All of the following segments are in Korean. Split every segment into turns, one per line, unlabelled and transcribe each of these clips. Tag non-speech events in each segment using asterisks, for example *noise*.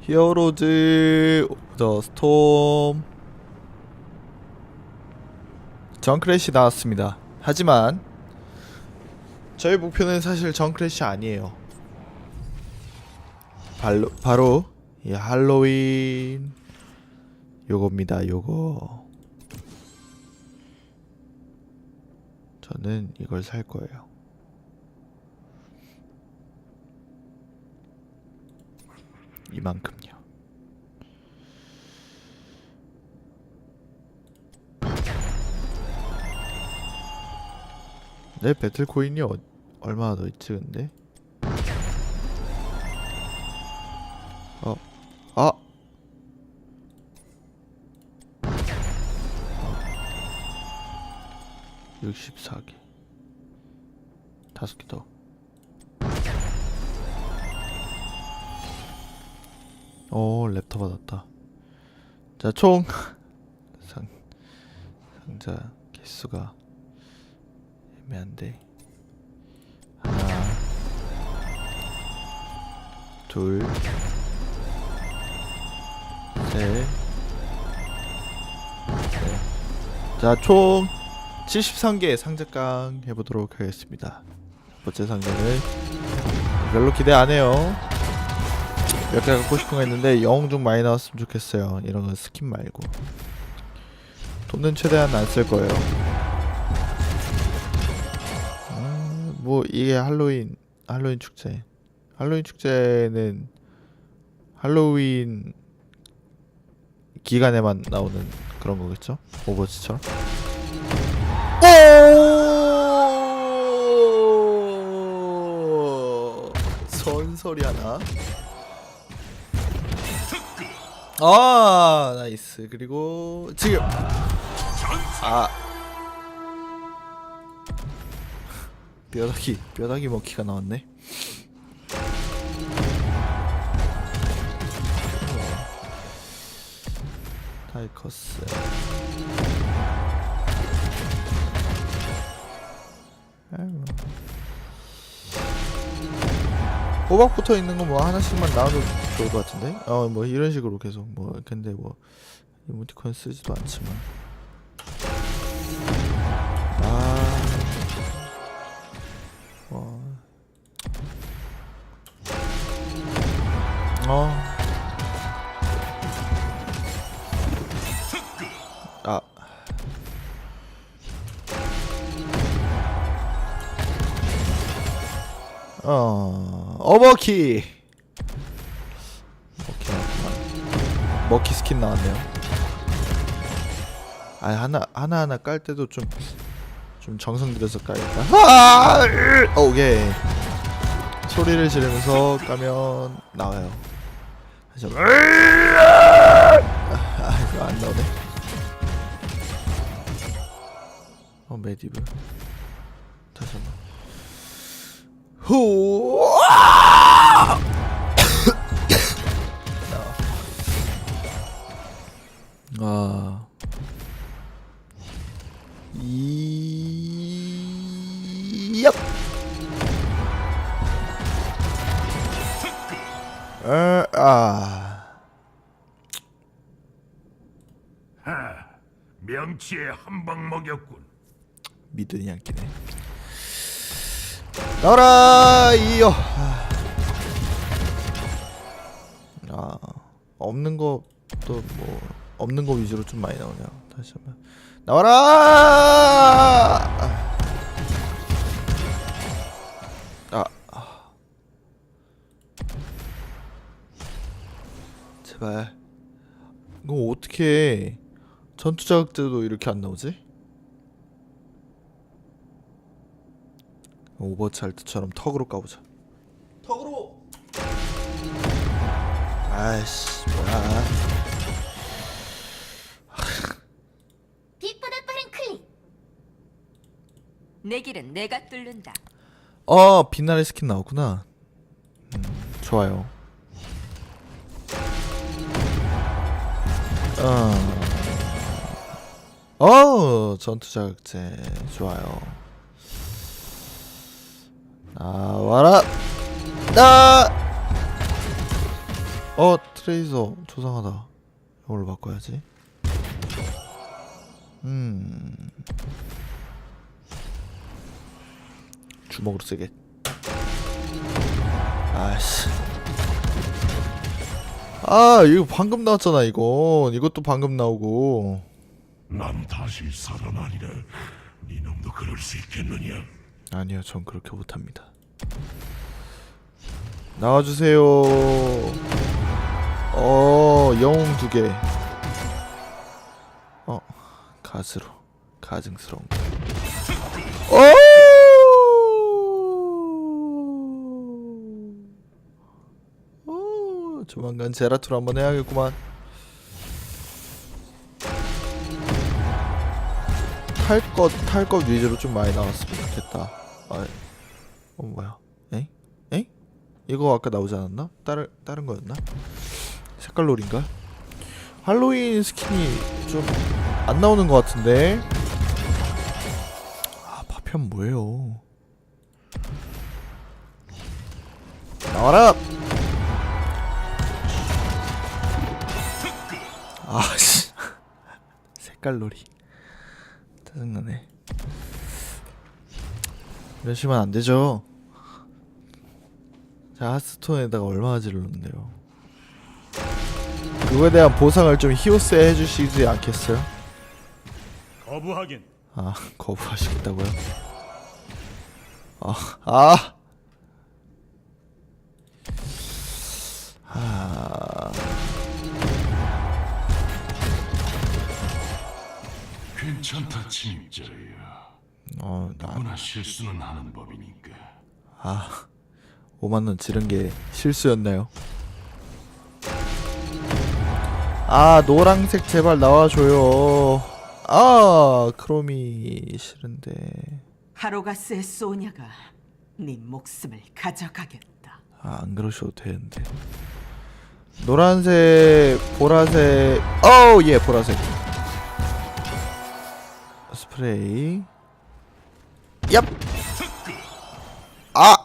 히어로즈 더 스톰 정크래시 나왔습니다. 하지만 저희 목표는 사실 정크래시 아니에요. 발로, 바로 이 할로윈 요겁니다. 요거 저는 이걸 살 거예요. 이만큼요. 내 배틀 코인이 어, 얼마나 더 있지 근데? 어, 아, 64개 다섯 개 더. 오 랩터 받았다. 자총 *laughs* 상, 상자 개수가 애매한데 하나 둘셋자총 73개 상자깡 해보도록 하겠습니다. 첫 번째 상자는 별로 기대 안 해요. 몇개 갖고 싶은 거 있는데 영웅 좀 많이 나왔으면 좋겠어요. 이런 건 스킨 말고. 돈은 최대한 안 쓸 거예요. 아, 뭐 이게 할로윈 할로윈 축제. 할로윈 축제는 할로윈 기간에만 나오는 그런 거겠죠? 오버워치처럼. 오! 선설이 하나. 아 나이스 그리고 지금 아 뼈다귀 뼈다귀 먹기가 나왔네. 타이커스 아이고. 호박 붙어 있는 거 뭐 하나씩만 나와도 좋을 것 같은데? 어 뭐 이런 식으로 계속 뭐 근데 뭐 이모티콘 쓰지도 않지만 아 와. 어. 아. 어, 어버키. 나왔구만. 먹키 스킨 나왔네요. 아 하나 하나 하나 깔 때도 좀 좀 정성 들여서 까야겠다. 아! 으! 오케이. 소리를 지르면서 까면 나와요. 아 이거 안 나오네. 어 메디브. 다시 한번. 후. 믿으니 않기네. 나와라 이요. 아 없는 것도 뭐 없는 거 위주로 좀 많이 나오네요. 다시 한번 나와라. 아, 아. 제발. 이거 어떻게 전투 자극 때도 이렇게 안 나오지? 오버워치 할 때처럼 턱으로 까보자. 턱으로! 아이씨 뭐야.
빛보다 빠른 클릭.
내 길은 내가 뚫는다.
어 빛나래 스킨 나왔구나. 음, 좋아요. 어, 어 전투 자극제. 좋아요 나와라. 나! 어 트레이서. 조상하다. 이걸로 바꿔야지. 음. 주먹으로 쓰게. 아씨. 아 이거 방금 나왔잖아 이건. 이것도 방금 나오고.
난 다시 살아나리라. 이놈도 그럴 수 있겠느냐?
아니요 전 그렇게 못합니다. 나와주세요. 어 영웅 두 개. 어 가스로. 가증스러운 거. 오! 오, 조만간 제라툴 한번 해야겠구만. 탈 것 탈 것 위주로 좀 많이 나왔으면 좋겠다 아, 어 뭐야 에? 에? 이거 아까 나오지 않았나? 다른 다른 거였나? 색깔 롤인가? 할로윈 스킨이 좀 안 나오는 것 같은데 아 파편 뭐예요 나와라 아씨 *laughs* 색깔 롤이 짜증나네 이러시면 안 되죠 자 하스톤에다가 얼마나 질렀는데요 그거에 대한 보상을 좀 히오스에 해주시지 않겠어요?
거부하긴
아 *laughs* 거부하시겠다고요? 아, 아. 아,
괜찮다, 침입자야.
어, 나,
누구나 실수는 하는 법이니까.
아, 5만 원 지른 게 실수였나요? 아, 노랑색 제발 나와줘요. 아, 크롬이 싫은데.
하로가스의 소냐가 네 목숨을 가져가겠다.
아, 안 그러셔도 되는데. 노란색, 보라색. 어우, 예, 보라색. 스프레이. 얍. 아.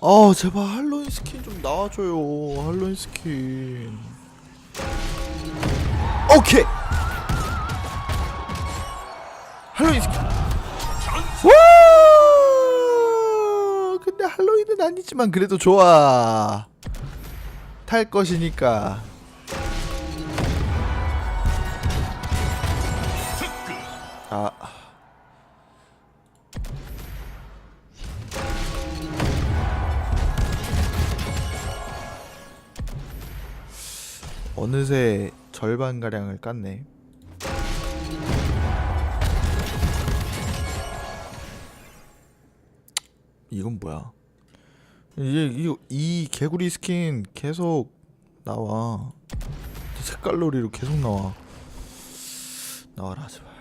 어, 제발 할로윈 스킨 좀 나와줘요. 할로윈 스킨. 오케이. 할로윈 스킨. 와! 근데 할로윈은 아니지만 그래도 좋아. 탈 것이니까. 아. 어느새 절반 가량을 깠네. 이건 뭐야? 이게 이, 이 개구리 스킨 계속 나와. 색깔 놀이로 계속 나와. 나와라 제발.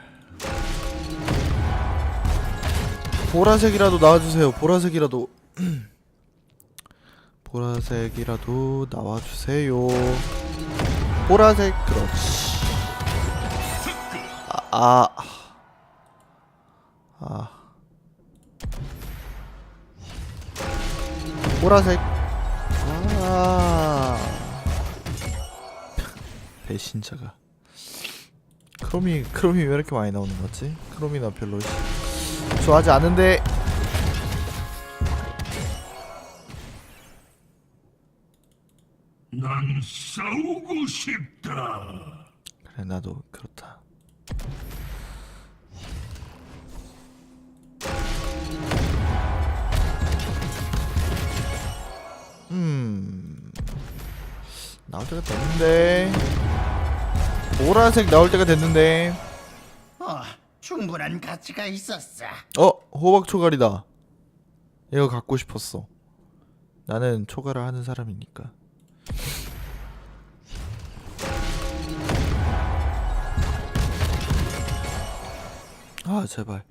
보라색이라도 나와주세요. 보라색이라도. *clears throat* 보라색이라도 나와주세요. 보라색 그렇지. 아, 아. 아. 보라색. 아. 배신자가. 크롬이 크롬이 왜 이렇게 많이 나오는 거지? 크롬이 나 별로 시- 좋아하지 않은데.
난 싸우고 싶다.
그래 나도 그렇다. 음 나올 때가 됐는데 보라색 나올 때가 됐는데
어, 충분한 가치가 있었어.
어 호박 초갈이다. 이거 갖고 싶었어. 나는 초갈을 하는 사람이니까. 아 제발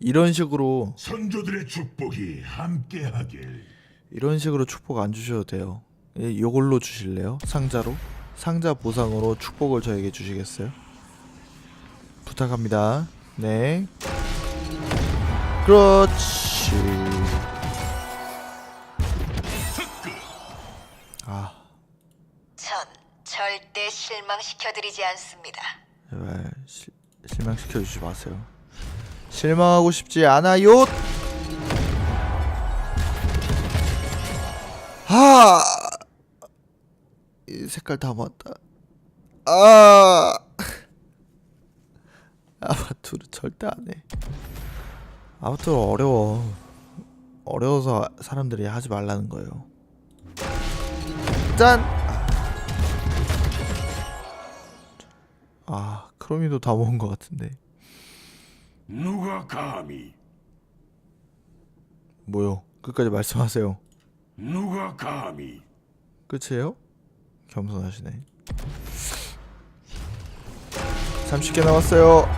이런 식으로
선조들의 축복이 함께하길.
이런 식으로 축복 안 주셔도 돼요. 예, 이걸로 주실래요? 상자로? 상자 보상으로 축복을 저에게 주시겠어요? 부탁합니다. 네. 그렇지. 아,
전 절대 실망시켜드리지 않습니다.
제발 시, 실망시켜 주지 마세요. 실망하고 싶지 않아요. 하. 이 색깔 다 모았다. 아. 아바투르 절대 안 해. 아바투르 어려워. 어려워서 사람들이 하지 말라는 거예요. 짠. 아 크로미도 다 모은 것 같은데
누가 감히
뭐요? 끝까지 말씀하세요.
누가 감히
끝이에요? 겸손하시네. 30개 남았어요.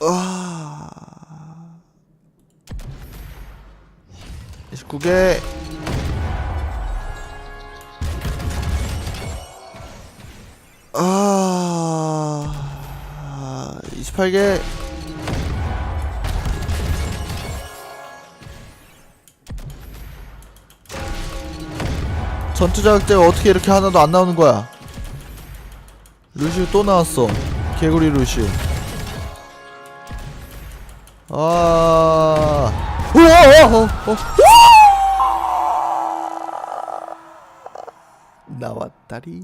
아. 29개. 아. 28개. 전투 자극제가 어떻게 이렇게 하나도 안 나오는 거야? 루시우 또 나왔어. 개구리 루시우. 아. 우와! 어, 어, 어. 나왔다리.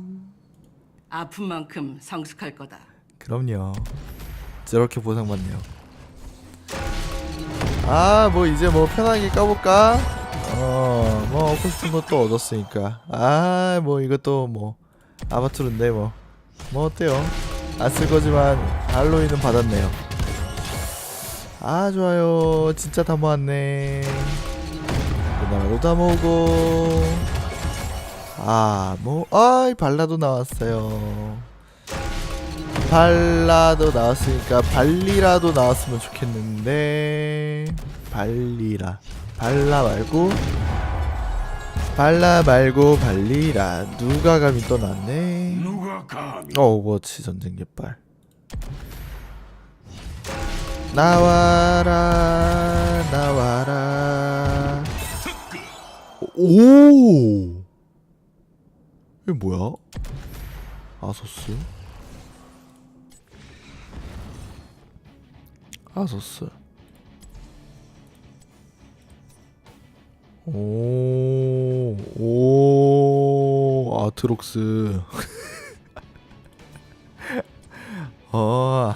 아픈 만큼 성숙할 거다.
그럼요. 저렇게 보상받네요. 아, 뭐 이제 뭐 편하게 까볼까? 어, 뭐 얻고 싶은 것도 얻었으니까. 아, 뭐 이것도 뭐 아바투르인데 뭐. 뭐 어때요? 안 쓸 거지만 할로윈은 받았네요. 아, 좋아요. 진짜 다 모았네. 누나도 다 모으고. 아, 뭐, 아이, 발라도 나왔어요. 발라도 나왔으니까 발리라도 나왔으면 좋겠는데 발리라 발라 말고 발라 말고 발리라. 누가 감히 또 나왔네?
누가 감히?
어 오버워치 전쟁 깃발 나와라 나와라. 오! 이게 뭐야? 아소스? 아소스 오, 오, 아트록스. *laughs* 어,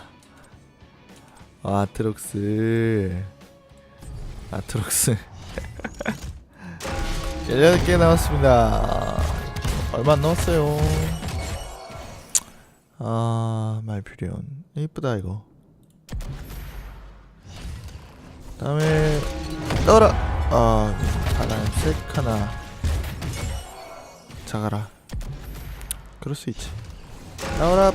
아트록스. 아트록스. *laughs* 18개 남았습니다. 얼마 안 남았어요. 아, 말필요한. 이쁘다, 이거. 다음에 떠라 아 하나 색 하나. 작아라. 그럴 수 있지. 나와라.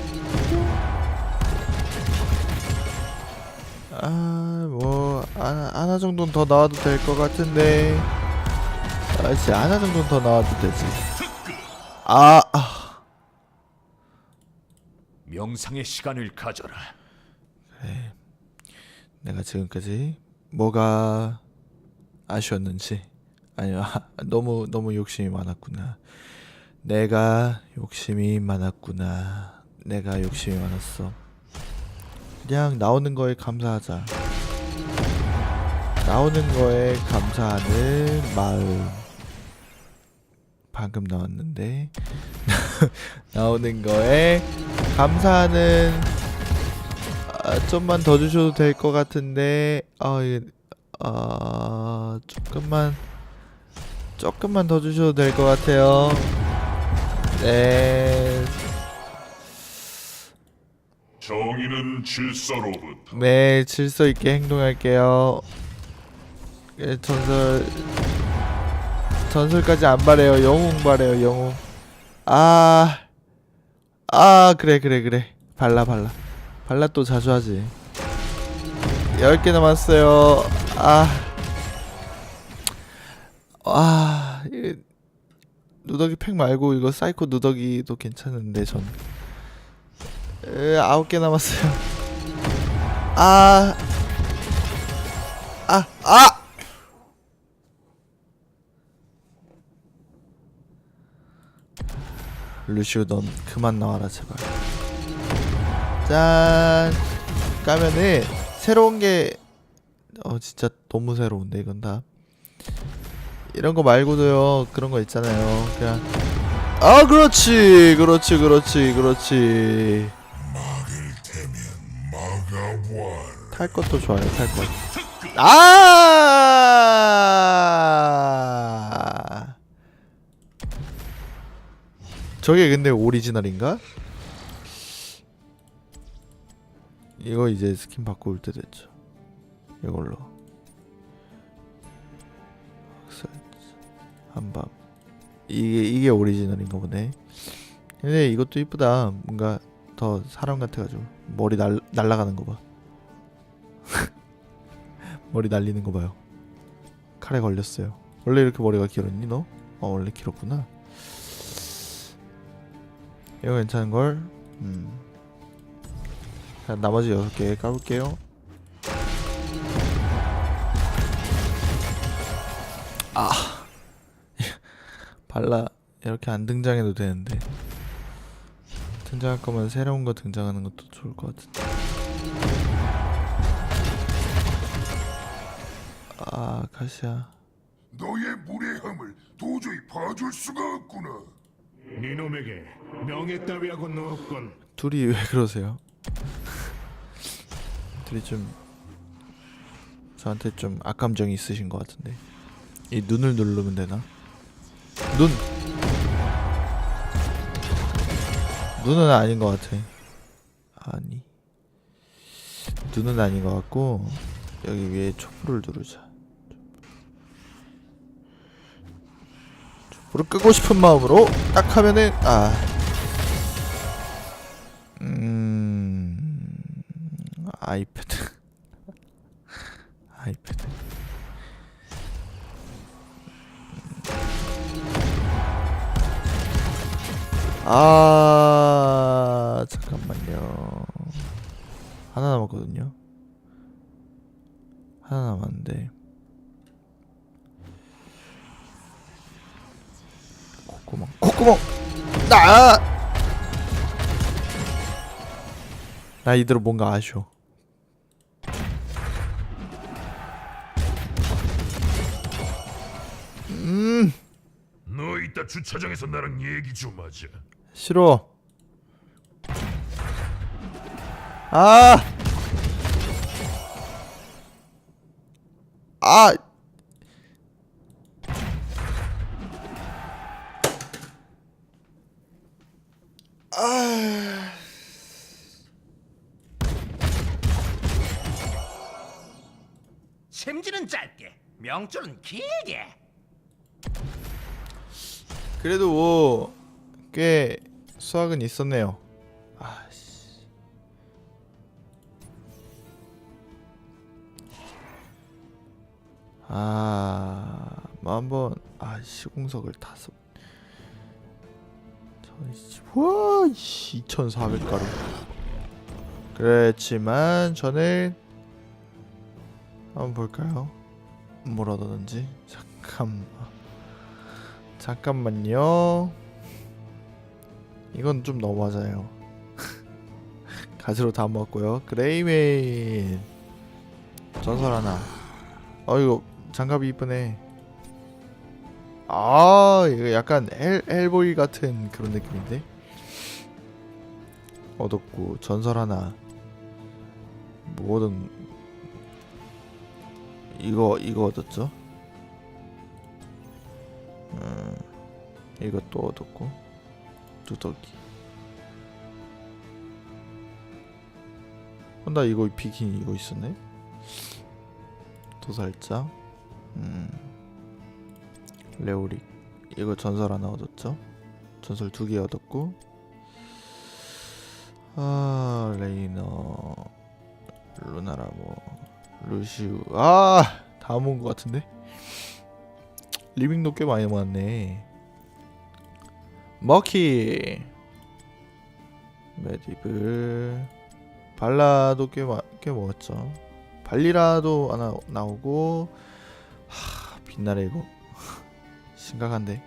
아뭐 하나, 하나 정도는 더 나와도 될 것 같은데. 아씨 하나 정도는 더 나와도 되지. 아, 아.
명상의 시간을 가져라.
내가 지금까지 뭐가 아쉬웠는지 아니요. *laughs* 너무 너무 욕심이 많았구나. 내가 욕심이 많았구나. 내가 욕심이 많았어. 그냥 나오는 거에 감사하자. 나오는 거에 감사하는 마음. 방금 나왔는데. *laughs* 나오는 거에 감사하는 아, 좀만 더 주셔도 될 것 같은데. 아 이게 아 조금만 조금만 더 주셔도 될 것 같아요. 네,
정의는 질서로부터
네 질서 있게 행동할게요. 예, 전설 전설까지 안 바래요. 영웅 바래요. 영웅. 아, 아 그래 그래 그래 발라 발라 발라 또 자주 하지. 10개 남았어요. 아. 아, 이 누더기 팩 말고 이거 사이코 누더기도 괜찮은데 전 에, 아홉 개 남았어요. 아, 아, 아! 루시우 넌 그만 나와라 제발. 짠 까면은 새로운 게 어 진짜 너무 새로운데 이건 다 이런 거 말고도요 그런 거 있잖아요. 그냥 아 그렇지 그렇지 그렇지 그렇지. 탈 것도 좋아요 탈 것 아! 저게 근데 오리지널인가? 이거 이제 스킨 바꿀 때 됐죠. 이걸로 한밤 이게 이게 오리지널인가 보네 근데 이것도 이쁘다 뭔가 더 사람 같아가지고 머리 날 날라가는 거 봐. *laughs* 머리 날리는 거 봐요. 칼에 걸렸어요. 원래 이렇게 머리가 길었니 너? 어 원래 길었구나. 이거 괜찮은 걸. 음. 자, 나머지 여섯 개 까볼게요. 발라 이렇게 안 등장해도 되는데. 등장할 거면 새로운 거 등장하는 것도 좋을 것 같은데. 아, 카시야.
너의 무례함을 도저히 봐줄 수가 없구나.
니놈에게 명예 따위하고는 없건
둘이 왜 그러세요? 둘이 좀 저한테 좀 악감정이 있으신 것 같은데. 이 눈을 누르면 되나? 눈. 눈은 아닌 것 같아. 아니. 눈은 아닌 것 같고 여기 위에 촛불을 누르자. 촛불을 끄고 싶은 마음으로 딱 하면은 아. 음. 아이패드. 아 잠깐만요. 하나 남았거든요. 하나 남았는데. 콧구멍 콧구멍! 나! 나 이대로 뭔가 아쉬워.
너 이따 주차장에서 나랑 얘기 좀 하자.
싫어 아! 아!
샘지는 짧게, 명줄은 길게.
그래도 뭐, 꽤 수학은 있었네요. 아씨. 아, 뭐 한번 아 시공석을 다섯. 와, 2,400가루. 그렇지만 저는 한번 볼까요? 뭘 얻었는지 잠깐만. 잠깐만요. 이건 좀 너무하잖아요. *laughs* 가지로 다 먹었고요. 그레이메인 전설 하나. 어 이거 장갑이 이쁘네. 아 이거 약간 헬 헬보이 같은 그런 느낌인데. 얻었고 전설 하나. 뭐든 이거 이거 얻었죠. 음, 이것도 얻었고 두더기 어, 나 이거 비키니 이거 있었네. 도살장 음, 레오릭. 이거 전설 하나 얻었죠? 전설 두 개 얻었고. 아 레이너. 루나라모 루시우. 아다 모은 것 같은데? 리빙도 꽤 많이 모았네. 머키. 메디블. 발라도 꽤, 마, 꽤 먹었죠 발리라도 하나 나오고. 하 빛나래 이거. *laughs* 심각한데.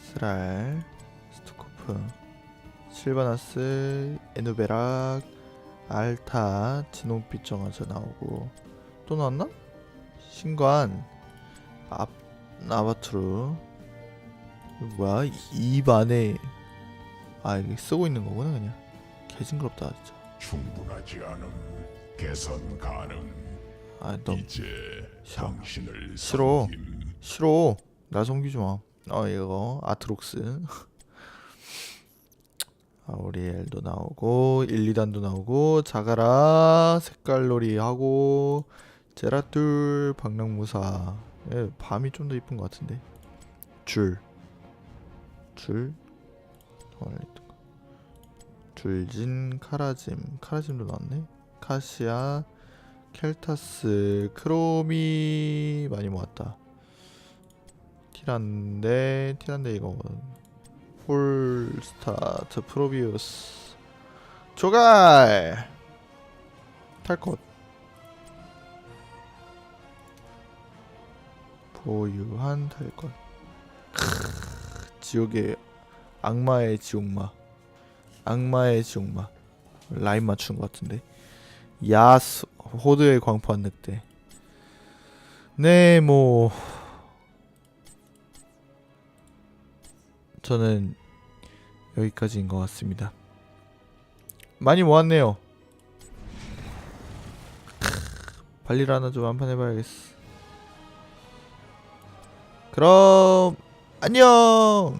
스랄 스토코프 실바나스 에누베락 알타 진홍빛 정화자 나오고. 또 나왔나? 신관. 아, 아바투르 이거 뭐야? 입 안에 아 이게 쓰고 있는 거구나 그냥. 개징그럽다 진짜.
충분하지 않음. 개선 가능.
아너
이제. 당신을
싫어.
섬김.
싫어. 나 섬기지 마어 이거. 아트록스. *laughs* 아우리엘도 나오고 1, 2단도 나오고 자가라 색깔놀이 하고 제라툴 방랑무사. 예, 밤이 좀 더 이쁜 것 같은데. 줄 줄? 어, 줄진 카라짐. 카라짐도 나왔네. 카시아 켈타스 크로미 많이 모았다. 티란데 티란데 이거. 폴스타트 프로비우스. 조갈! 탈것 보유한 크으, 지옥의 악마의 지옥마 악마의 지옥마 라인 맞춘 것 같은데 야스 호드의 광포한 늑대 네뭐 저는 여기까지인 것 같습니다. 많이 모았네요. 발리를 하나 좀 한판 해봐야겠어. 그럼 안녕.